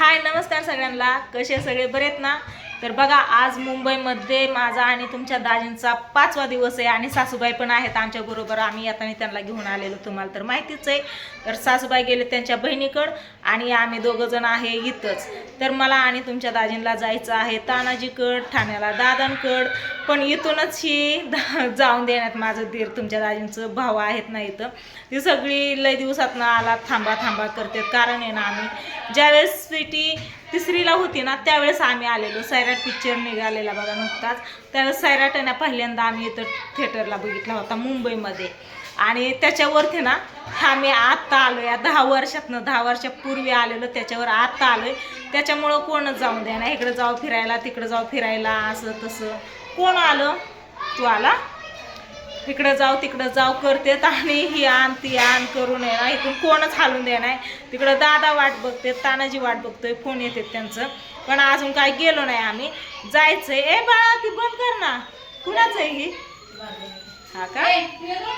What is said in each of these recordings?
हाय नमस्कार सगळ्यांना. कसे सगळे? बरेत ना? तर बघा आज मुंबईमध्ये माझा आणि तुमच्या दाजींचा पाचवा दिवस आहे आणि सासूबाई पण आहेत आमच्या बरोबर. आम्ही येताना त्यांना घेऊन आलेलो तुम्हाला तर माहितीच आहे. तर सासूबाई गेले त्यांच्या बहिणीकडं आणि आम्ही दोघं जण आहे इथंच. तर मला आणि तुमच्या दाजींना जायचं आहे तानाजीकड ठाण्याला दादांकड पण इथूनच ही जाऊन देण्यात माझं दीर तुमच्या दाजींचं भाव आहेत ना इथं. ती सगळी लय दिवसातनं आला थांबा थांबा करतात. कारण आहे ना आम्ही ज्यावेळेस स्वीटी तिसरीला होती ना त्यावेळेस आम्ही आलेलो. सैराट पिक्चर निघालेला बघा नुकताच. त्यावेळेस सैराट आहे ना पहिल्यांदा आम्ही इथं थिएटरला बघितला होता मुंबईमध्ये. आणि त्याच्यावरती ना आम्ही आत्ता आलो या दहा वर्षातनं दहा वर्षापूर्वी आलेलो त्याच्यावर आत्ता आलो आहे त्याच्यामुळं कोणच जाऊन द्या ना इकडं जाऊ फिरायला तिकडं जाऊ फिरायला असं तसं. कोण आलं? तू आला? इकडं जाऊ तिकडं जाऊ करतेत आणि ही आण ती आण करून आहे ना. इथून कोणच हालून दे नाही. तिकडं दादा वाट बघते तानाजी वाट बघतोय फोन येते त्यांचं. पण अजून काय गेलो नाही आम्ही. जायचंय. ए बाळा ती बंद कर ना. कुणाच आहे ही? हा का?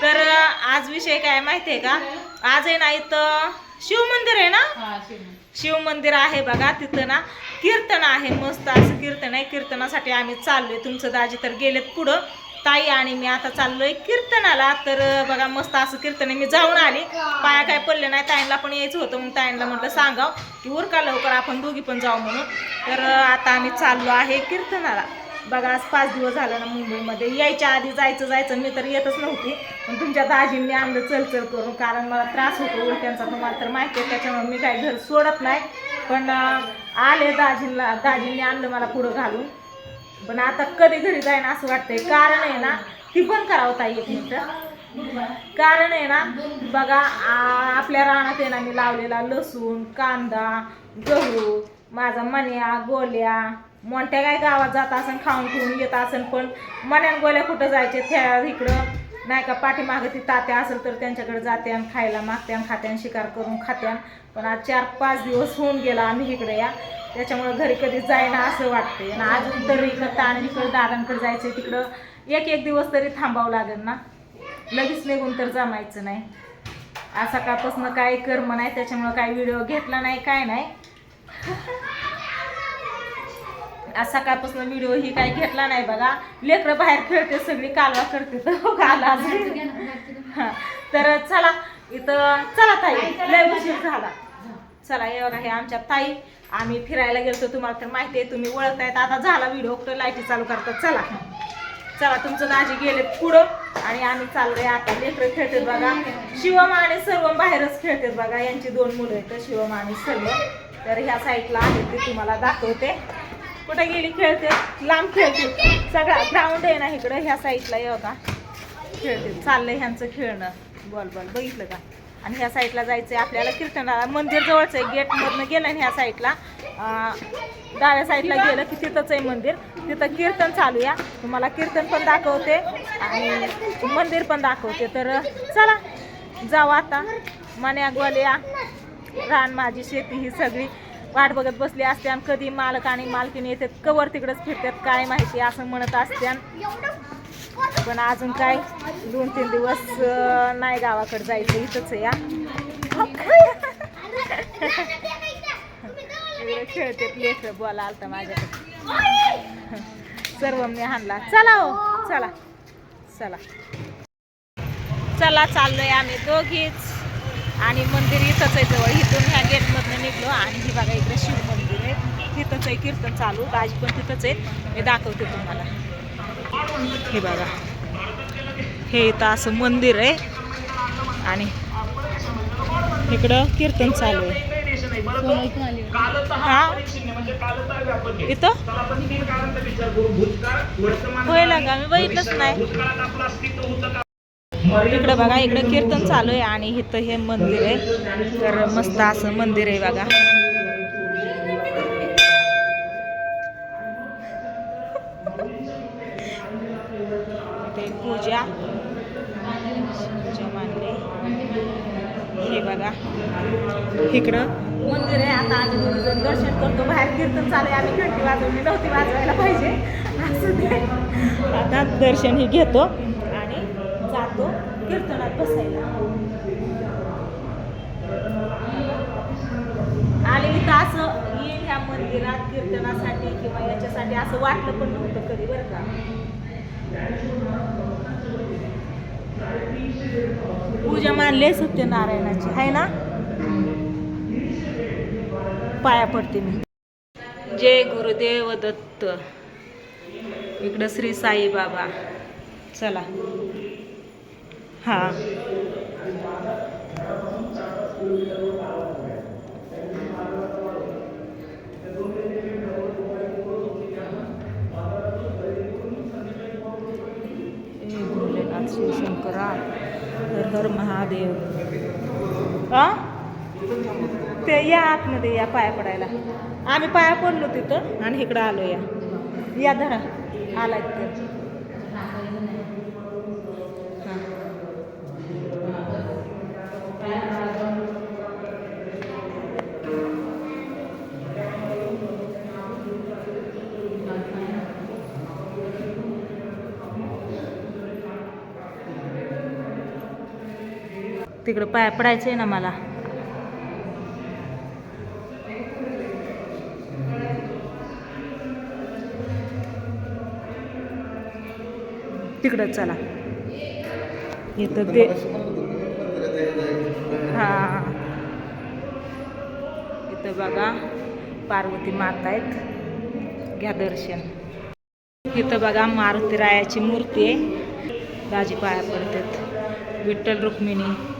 तर आज विषय काय माहितीये का? आज आहे ना इथं शिव मंदिर आहे ना? शिव मंदिर आहे बघा तिथं ना कीर्तन आहे. मस्त असं कीर्तन आहे. कीर्तनासाठी आम्ही चाललोय. तुमचं दाजी तर गेलेत पुढं. ताई आणि मी आता चाललोय कीर्तनाला. तर बघा मस्त असं कीर्तन आहे मी जाऊन आली. पाया काय पडले नाही ताईंना पण यायचं होतं मग ताईंना म्हटलं सांगाव की उरका लवकर आपण दोघी पण जाऊ म्हणून. तर आता आम्ही चाललो आहे कीर्तनाला. बघा आज पाच दिवस झालं ना मुंबईमध्ये. यायच्या आधी जायचं जायचं मी तर येतच नव्हती. पण तुमच्या दाजींनी आणलं चलचल करून कारण मला त्रास होतो उलट्यांचा तुम्हाला तर माहिती आहे त्याच्यामुळे मी काही घर सोडत नाही. पण आले दाजींना दाजींनी आणलं मला पुढं घालून. पण आता कधी घरी जाईन असं वाटतंय. कारण आहे ना ती पण करावं ताई एक मिनिट. कारण आहे ना बघा आपल्या रानात आहे ना मी लावलेला लसूण कांदा गहू माझा मण्या गोल्या मोठ्या काय गावात जात असेल खाऊन पिऊन येत असेल पण मण्यान गोल्या कुठं जायचे? त्या इकडं नाही का पाठीमागं ती तात्या असेल तर त्यांच्याकडे जाते आणि खायला मागत्यान खात्यान शिकार करून खात्यान पण आज चार पाच दिवस होऊन गेला आम्ही इकडे या. त्याच्यामुळे घरी कधी जाईना असं वाटते आणि अजून तरी इकडं ताणीकडं दादांकडे जायचं तिकडं एक एक दिवस तरी थांबावं लागेल ना? लगेच निघून तर जमायचं नाही. आज सकाळपासून काही कर्म नाही त्याच्यामुळं काही व्हिडिओ घेतला नाही काय नाही. आज सकाळपासून व्हिडिओ ही काही घेतला नाही बघा. लेकरं बाहेर खेळते सगळी कालवा करते तर हो का आला? अजून. हा. तर चला इथं चला ताई लय उशीर झाला. चला हे बघा हे आमच्या ताई? आम्ही फिरायला गेलो तुम्हाला तर माहिती आहे तुम्ही ओळखतायत. आता झाला व्हिडिओ कुठं लाईटी चालू करतात. चला. चला तुमचं दाजी गेले पुढं आणि आम्ही चाललोय आता लेकरं खेळतात बघा. शिवम आणि सर्वम बाहेरच खेळतात बघा. यांची दोन मुलं आहेत शिवम आणि सर्व. तर ह्या साईडला आहेत ते तुम्हाला दाखवते. कुठे गेली खेळते लांब खेळते सगळा ग्राउंड आहे ना इकडं ह्या साईडला ये बघा. खेळते चाललंय ह्यांचं खेळणं. Ball ball. बघितलं का? आणि ह्या साईडला आहे आपल्याला कीर्तनाला. मंदिर जवळच आहे. गेटमधनं गेलं आणि ह्या साईडला डाव्या साईडला गेलं की तिथंच आहे मंदिर. तिथं कीर्तन चालू या तुम्हाला कीर्तन पण दाखवते आणि मंदिर पण दाखवते. तर चला जाऊ आता. मन्या गोल्या रान माझी शेती ही सगळी वाट बघत बसली असते आणि कधी मालक आणि मालकीने येतात कवर तिकडंच फिरतात काय माहिती असं म्हणत असत्यान पण अजून काय? दोन तीन दिवस नाही गावाकडे जायचं इथंच आहे या इकडे खेळतात लेकर बोला आलता माझ्याकडे. सर्व मी हाणला. चला हो चला चला. चला चाललोय आम्ही दोघीच. आणि मंदिर इथंच आहे जवळ. इथून ह्या गेटमधनं निघलो आणि ही बघा इकडे शिव मंदिर आहे. तिथंच आहे कीर्तन चालू. दाजी पण तिथंच आहे. मी दाखवते तुम्हाला. हे बघा. हे इथं असं मंदिर आहे. आणि इकडं कीर्तन चालू आहे. हा? इथं? होय लागा मी बघितलंच नाही. इकडं बघा इकडं कीर्तन चालू आहे आणि इथं हे मंदिर आहे. तर मस्त असं मंदिर आहे बघा. बघा हे बघा. इकडं. मंदिर आहे. आता आम्ही दोन दर्शन करतो. बाहेर कीर्तन चालू आहे. आम्ही घंटी वाजवली नव्हती वाजवायला पाहिजे. असं ते आता दर्शन ही घेतो आणि जातो कीर्तनात बसायला. आणि इथं असं ह्या मंदिरात कीर्तनासाठी किंवा याच्यासाठी असं वाटलं पण नव्हतं कधी बरं का? पूजा मानले सत्यनारायणाची आहे ना? पाया पडते मी. जय गुरुदेव दत्त. इकडं श्री साई बाबा. चला. हा. हर महादेव. आ? ते या आतमध्ये या पाया पडायला. आम्ही पाया पडलो तिथं आणि इकडं आलो या. या धरा. आला तिथं हां. तिकडं पाया पडायचं आहे ना मला. तिकडं चला. इथं ते हां. इथं बघा पार्वती माता आहेत. घ्या दर्शन. इथं बघा मारुती रायाची मूर्ती आहे. दाजी पाया पडतात. विठ्ठल रुक्मिणी.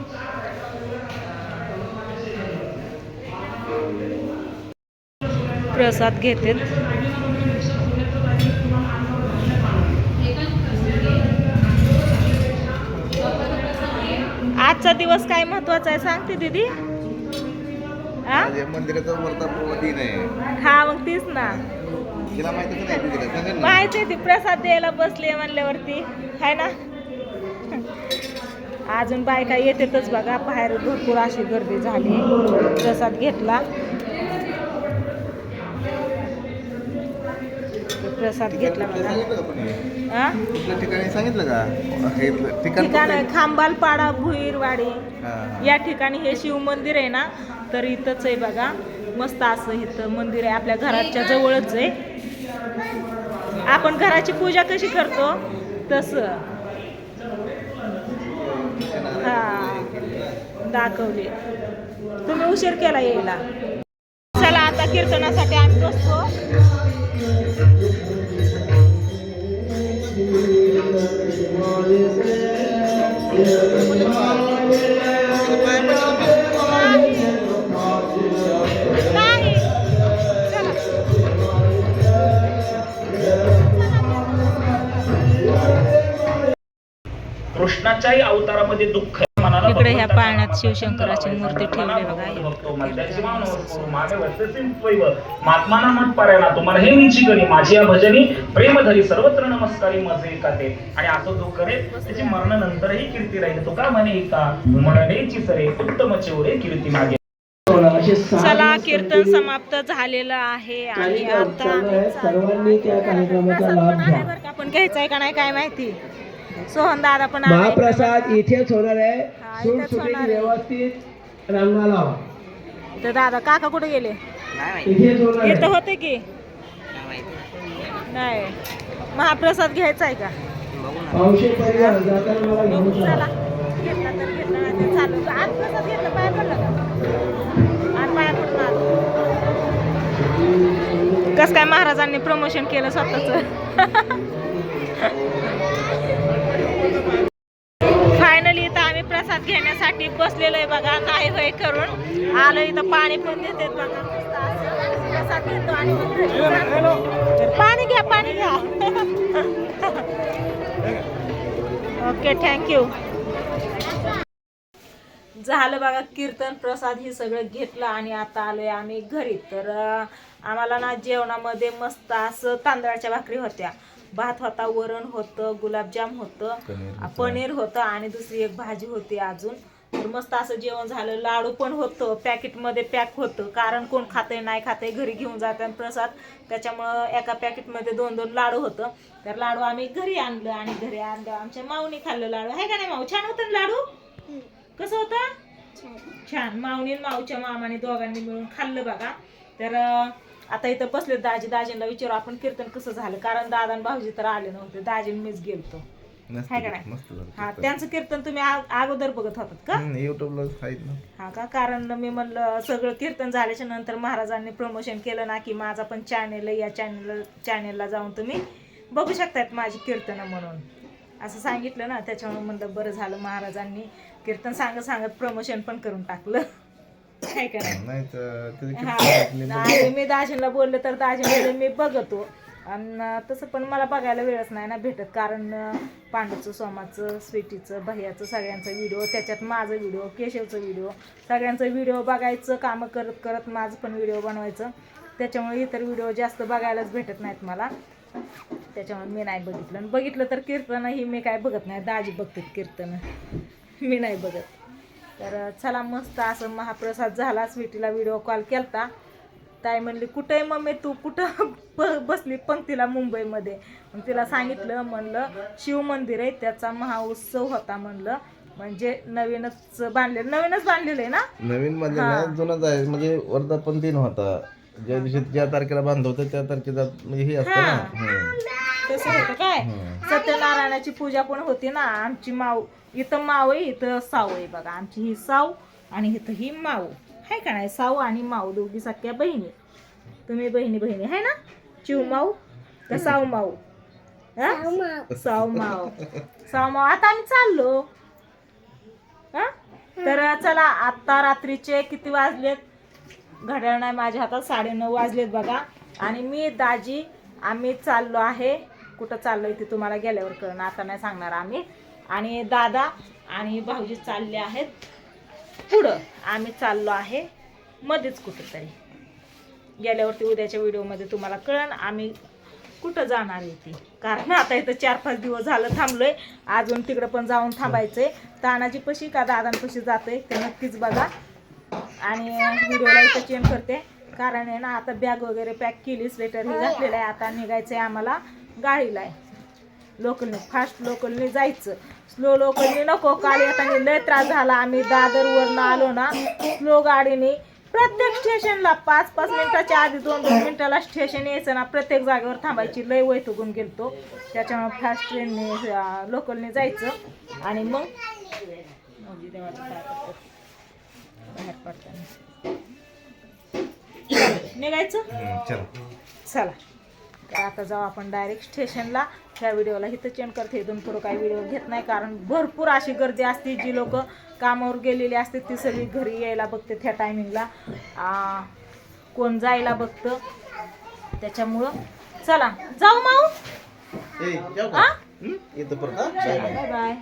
प्रसाद घेतात आजचा दिवस काय महत्त्वाचा आहे? सांगते दीदी. हा मंदिराचा वर्धापन दिन आहे. हा मग तीच ना. तिला माहिती आहे ती प्रसाद द्यायला बसली म्हणल्यावरती. आहे ना? अजून बायका येतातच बघा बाहेर भरपूर अशी गर्दी झाली. प्रसाद घेतला. प्रसाद घेतला बघा हे? कुठल्या ठिकाणी सांगितलं का? हे ठिकाण ठिकाण कुठलं? आहे? खांबालपाडा भुईरवाडी. या ठिकाणी हे शिव मंदिर आहे ना तर इथंच आहे बघा. मस्त असं इथं मंदिर आहे. आपल्या घराच्या जवळच आहे. आपण घराची पूजा कशी करतो? तसं. हा. दाखवले. तुम्ही उशीर केला यायला. आता कीर्तनासाठी आम्ही बसतो. नाही. कृष्णाच्याही अवतारामध्ये दुःख ह्या पाळण्यात शिवशंकराची मूर्ती. ठेवली बघा. तुम्हाला हे गणी माझी या भजनी प्रेम धरी सर्वत्र नमस्कारी मजे एकाते आणि असं जो करेल त्याची मरणानंतरही कीर्ती राहील. तो का म्हणे का म्हणणेची सरे उत्तम चेवरे कीर्ती मागे. चला कीर्तन समाप्त झालेलं आहे. आणि आता सर्वांनी त्या कार्यक्रमाचा लाभ घ्या. आपण घ्यायचंय का नाही काय माहिती? सोहन दादा पण. महाप्रसाद इथेच होणार आहे. व्यवस्थित रांगा लावा तर दादा काका कुठे गेले? इथेच होणार इथं आहे. होते की? नाही. महाप्रसाद घ्यायचा आहे का? चला. घेतला तर घेतला चालू. आज प्रसाद घेतला पाया पडला का? आज पाया कस काय महाराजांनी प्रमोशन केलं स्वतःच? प्रसाद घेण्यासाठी बसलेलो आहे बघा नाही होय करून. आलो इथं पाणी पण देते बघा. प्रसाद घेतो आणि पाणी घ्या पाणी घ्या. ओके थँक्यू झालं बघा कीर्तन प्रसाद हे सगळं घेतलं आणि आता आलोय आम्ही घरी. तर आम्हाला ना जेवणामध्ये मस्त असं तांदळाच्या भाकरी होत्या. भात होता वरण होतं गुलाबजाम होतं पनीर होतं. आणि दुसरी एक भाजी होती अजून. तर मस्त असं जेवण झालं. लाडू पण होतं पॅकेटमध्ये पॅक होतं. कारण कोण खातंय नाही खातंय घरी घेऊन जातात प्रसाद. त्याच्यामुळं एका पॅकेटमध्ये दोन दोन लाडू होतं. तर लाडू आम्ही घरी आणलं आणि घरी आणलं आमच्या माऊनी खाल्लं लाडू. आहे का नाही माऊ? छान होतं ना लाडू? कसं होतं? छान. माऊनी आणि माऊच्या मामाने दोघांनी मिळून खाल्लं बघा. तर आता इथं बसले दाजी दाजींना विचारू आपण कीर्तन कसं झालं? कारण दादा आणि भाऊजी तर आले नव्हते. दाजी मीच गेलतो. हाय का नाही? हा. त्यांचं कीर्तन तुम्ही आ- अगोदर बघत होतात का? युट्यूबला आहेत ना. हा का? कारण मी म्हणलं सगळं कीर्तन झाल्याच्यानंतर महाराजांनी प्रमोशन केलं ना की माझा पण चॅनेल या चॅनेल चॅनेलला जाऊन तुम्ही बघू शकतात माझी कीर्तनं म्हणून. असं सांगितलं ना त्याच्यामुळे म्हणलं बरं झालं महाराजांनी कीर्तन सांगत सांगत प्रमोशन पण करून टाकलं. काय का नाही नाही तर त्याची हा. कीर्तन ऐकली तर- आणि मी दाजींना बोलले तर दाजी म्हणले मी बघतो. आणि तसं पण मला बघायला वेळच नाही ना भेटत. कारण अं, पांडूचं सोमाचं स्वीटीचं भैयाचं सगळ्यांचा व्हिडिओ त्याच्यात माझं व्हिडिओ केशवचं व्हिडिओ सगळ्यांचं व्हिडिओ बघायचं कामं करत करत माझं पण व्हिडिओ बनवायचं. त्याच्यामुळे इतर व्हिडिओ जास्त बघायलाच भेटत नाहीत मला. त्याच्यामुळे मी नाही बघितलं. आणि बघितलं तर कीर्तनही मी काय बघत नाही. दाजी बघतात कीर्तन. मी नाही बघत. तर चला मस्त असं महाप्रसाद झाला स्वीटीला व्हिडिओ कॉल केलता. ताई म्हणली कुठे मम्मी तू? कुठं ब- बसली पंक्तीला मुंबईमध्ये? मग तिला सांगितलं म्हणलं शिव मंदिर आहे त्याचा महाउत्सव होता म्हणलं. म्हणजे नवीनच बांधलेलं नवीनच बांधलेलं आहे ना? नवीन मध्ये जुनच आहे. म्हणजे वर्धापन दिन होता. ज्या दिवशी ज्या तारखेला बांधलं होतं त्या तारखेला म्हणजे हे असतं ना. हम्म. तसं होतं काय. सत्यनारायणाची पूजा पण होती ना. आमची माव इथं माव आहे इथं साव आहे बघा. आमची ही साव आणि इथं ही माव आहे का नाही? साव आणि माव दोघी सख्या बहिणी. तुम्ही बहिणी बहिणी. आहे ना? चिव माऊ का साव माऊ? हा? साव माव साव माव आता आम्ही चाललो. हा? तर चला आता रात्रीचे किती वाजलेत? घड्याळ नाही माझ्या हातात साडेनऊ वाजलेत बघा. आणि मी दाजी आम्ही चाललो आहे. कुठं चाललोय ते तुम्हाला गेल्यावर कळणं आता नाही सांगणार आम्ही. आणि दादा आणि भाऊजी चालले आहेत पुढं. आम्ही चाललो आहे मध्येच कुठंतरी. गेल्यावरती उद्याच्या व्हिडिओमध्ये तुम्हाला कळण आम्ही कुठं जाणार आहे ती. कारण आता इथं चार पाच दिवस झालं थांबलोय. अजून तिकडं पण जाऊन थांबायचंय. तानाजी पशी का दादांपाशी जातोय ते नक्कीच बघा. आणि व्हिडिओला इथं चेंज करते. कारण आहे ना आता बॅग वगैरे पॅक केली स्वेटर हे घातलेलं आहे. आता निघायचं आहे आम्हाला गाडीला. आहे लोकलने फास्ट लोकलने जायचं. स्लो लोकलने नको. काल येताना लय त्रास झाला. आम्ही दादरवरनं आलो ना स्लो गाडीने प्रत्येक स्टेशनला पाच पाच मिनिटाच्या आधी दोन दोन मिनिटाला स्टेशन यायचं ना प्रत्येक जागेवर थांबायची. लय वैतुकून गेलतो. त्याच्यामुळे फास्ट ट्रेनने लोकलने जायचं. आणि मग मौजी देवाचं काय करतात? बाहेर पडताना. निघायचं? चला. चला. तर आता जाऊ आपण डायरेक्ट स्टेशनला ह्या व्हिडिओला इथं चेंज करते. इथून पुढं काही व्हिडिओ घेत नाही कारण भरपूर अशी गर्दी असते. जी लोक कामावर गेलेली असते ती सगळी घरी यायला बघते त्या टायमिंगला कोण जायला बघतं? त्याच्यामुळं चला. जाऊ माऊ. Bye bye